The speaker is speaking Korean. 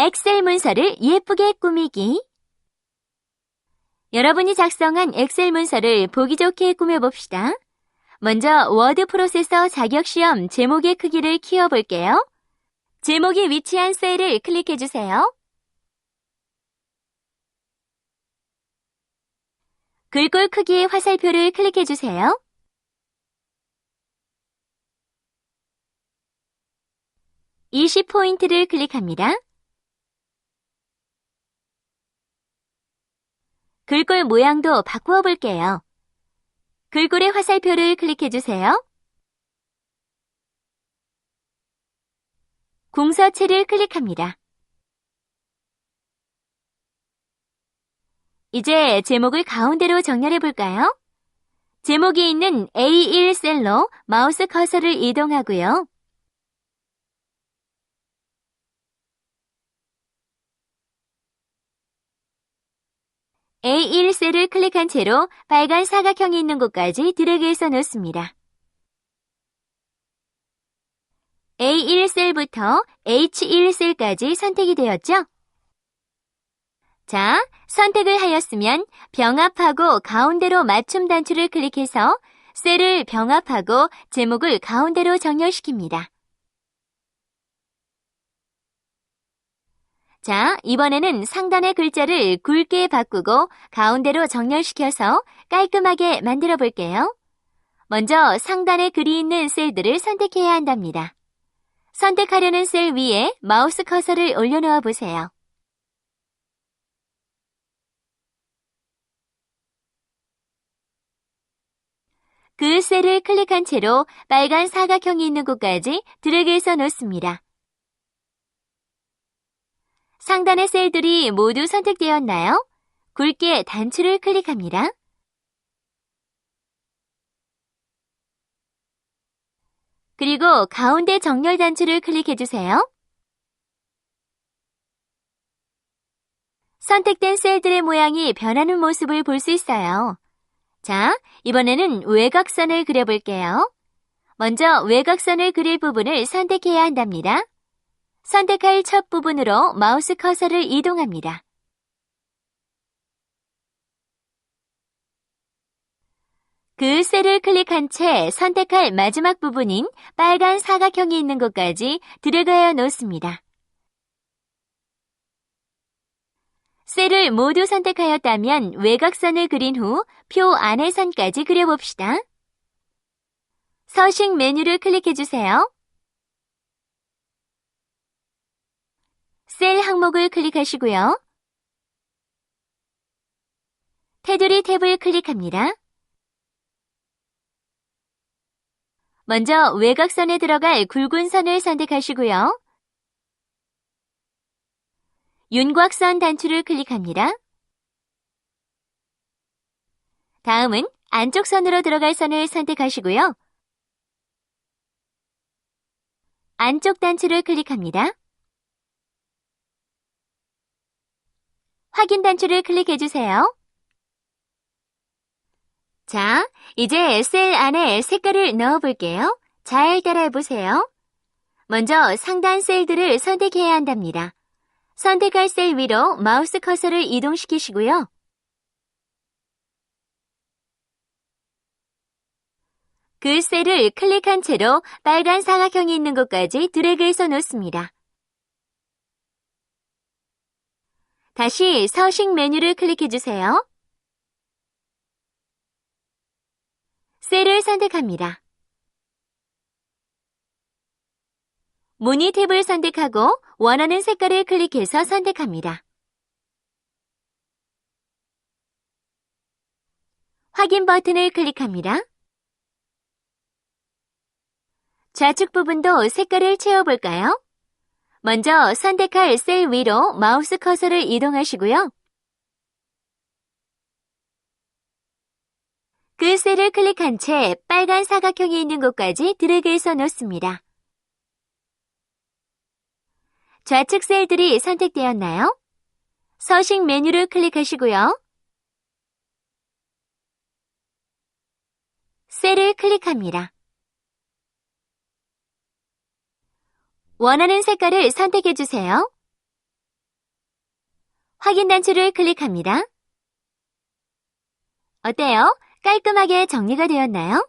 엑셀 문서를 예쁘게 꾸미기. 여러분이 작성한 엑셀 문서를 보기 좋게 꾸며봅시다. 먼저 워드 프로세서 자격시험 제목의 크기를 키워볼게요. 제목이 위치한 셀을 클릭해주세요. 글꼴 크기의 화살표를 클릭해주세요. (20포인트를) 클릭합니다. 글꼴 모양도 바꾸어 볼게요. 글꼴의 화살표를 클릭해주세요. 궁서체를 클릭합니다. 이제 제목을 가운데로 정렬해 볼까요? 제목이 있는 A1 셀로 마우스 커서를 이동하고요. A1 셀을 클릭한 채로 빨간 사각형이 있는 곳까지 드래그해서 놓습니다. A1 셀부터 H1 셀까지 선택이 되었죠? 자, 선택을 하였으면 병합하고 가운데로 맞춤 단추를 클릭해서 셀을 병합하고 제목을 가운데로 정렬시킵니다. 자, 이번에는 상단의 글자를 굵게 바꾸고 가운데로 정렬시켜서 깔끔하게 만들어 볼게요. 먼저 상단에 글이 있는 셀들을 선택해야 한답니다. 선택하려는 셀 위에 마우스 커서를 올려놓아 보세요. 그 셀을 클릭한 채로 빨간 사각형이 있는 곳까지 드래그해서 놓습니다. 상단의 셀들이 모두 선택되었나요? 굵게 단추를 클릭합니다. 그리고 가운데 정렬 단추를 클릭해 주세요. 선택된 셀들의 모양이 변하는 모습을 볼 수 있어요. 자, 이번에는 외곽선을 그려볼게요. 먼저 외곽선을 그릴 부분을 선택해야 한답니다. 선택할 첫 부분으로 마우스 커서를 이동합니다. 그 셀을 클릭한 채 선택할 마지막 부분인 빨간 사각형이 있는 곳까지 드래그하여 놓습니다. 셀을 모두 선택하였다면 외곽선을 그린 후 표 안의 선까지 그려봅시다. 서식 메뉴를 클릭해주세요. 셀 항목을 클릭하시고요. 테두리 탭을 클릭합니다. 먼저 외곽선에 들어갈 굵은 선을 선택하시고요. 윤곽선 단추를 클릭합니다. 다음은 안쪽 선으로 들어갈 선을 선택하시고요. 안쪽 단추를 클릭합니다. 확인 단추를 클릭해주세요. 자, 이제 셀 안에 색깔을 넣어볼게요. 잘 따라해보세요. 먼저 상단 셀들을 선택해야 한답니다. 선택할 셀 위로 마우스 커서를 이동시키시고요. 그 셀을 클릭한 채로 빨간 사각형이 있는 곳까지 드래그해서 놓습니다. 다시 서식 메뉴를 클릭해주세요. 셀을 선택합니다. 무늬 탭을 선택하고 원하는 색깔을 클릭해서 선택합니다. 확인 버튼을 클릭합니다. 좌측 부분도 색깔을 채워볼까요? 먼저 선택할 셀 위로 마우스 커서를 이동하시고요. 그 셀을 클릭한 채 빨간 사각형이 있는 곳까지 드래그해서 놓습니다. 좌측 셀들이 선택되었나요? 서식 메뉴를 클릭하시고요. 셀을 클릭합니다. 원하는 색깔을 선택해 주세요. 확인 단추를 클릭합니다. 어때요? 깔끔하게 정리가 되었나요?